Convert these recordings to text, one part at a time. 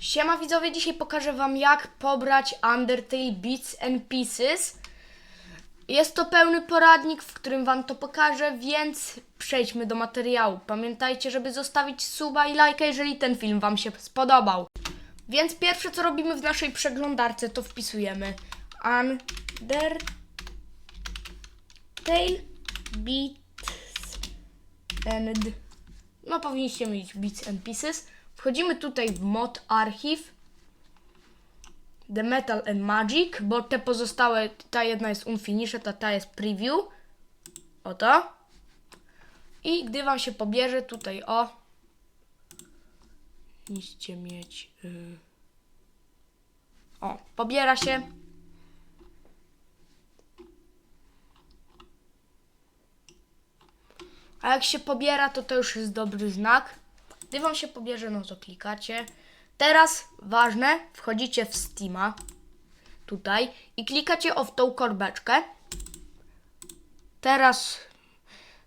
Siema widzowie, dzisiaj pokażę wam jak pobrać Undertale Bits and Pieces. Jest to pełny poradnik, w którym wam to pokażę, więc przejdźmy do materiału. Pamiętajcie, żeby zostawić suba i lajka, jeżeli ten film wam się spodobał. Więc pierwsze co robimy w naszej przeglądarce to wpisujemy Undertale Bits and no powinniście mieć Bits and Pieces. Wchodzimy tutaj w mod archiw. The Metal and Magic, bo te pozostałe, ta jedna jest unfinished, a ta jest preview. Oto. I gdy wam się pobierze tutaj o Musicie mieć y... O, pobiera się A jak się pobiera, to to już jest dobry znak. Gdy wam się pobierze, no to klikacie. Teraz ważne, wchodzicie w Steama tutaj i klikacie o w tą korbeczkę. Teraz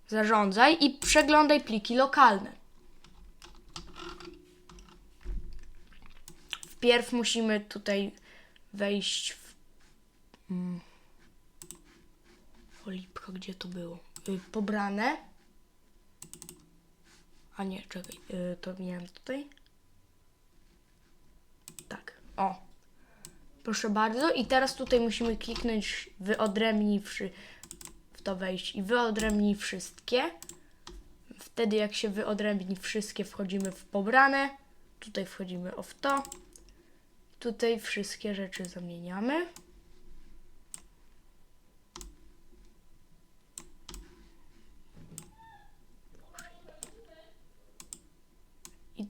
zarządzaj i przeglądaj pliki lokalne. Wpierw musimy tutaj wejść w. Mm. O lipka, gdzie to było? Y, pobrane. A nie, czekaj, y, to miałem tutaj. Tak, o. Proszę bardzo. I teraz tutaj musimy kliknąć wyodrębniwszy w to wejść i wyodrębnij wszystkie. Wtedy jak się wyodrębni wszystkie, wchodzimy w pobrane. Tutaj wchodzimy o w to. Tutaj wszystkie rzeczy zamieniamy.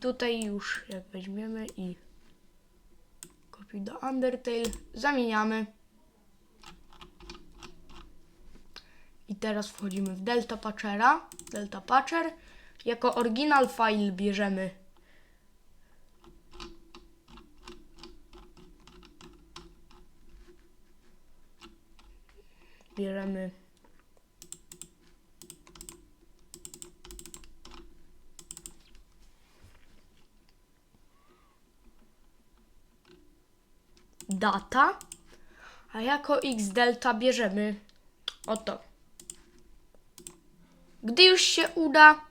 Tutaj już jak weźmiemy i kopiuj do Undertale, zamieniamy. I teraz wchodzimy w Delta Patchera. Delta Patcher. Jako oryginal file bierzemy bierzemy data, a jako x delta bierzemy oto. Gdy już się uda,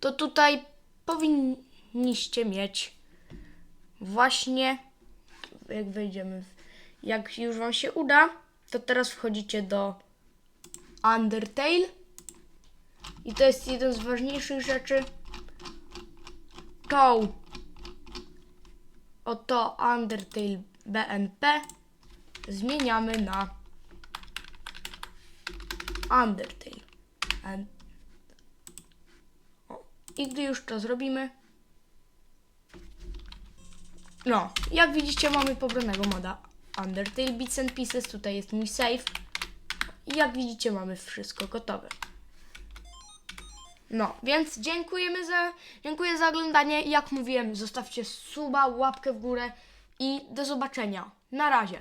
to tutaj powinniście mieć właśnie, jak wejdziemy, jak już Wam się uda, to teraz wchodzicie do Undertale i to jest jeden z ważniejszych rzeczy. Tą oto Undertale BNP zmieniamy na Undertale. I gdy już to zrobimy, no, jak widzicie mamy pobranego moda Undertale Bits and Pieces, tutaj jest mój save jak widzicie mamy wszystko gotowe. No, więc dziękujemy za, dziękuję za oglądanie. Jak mówiłem, zostawcie suba, łapkę w górę i do zobaczenia. Na razie.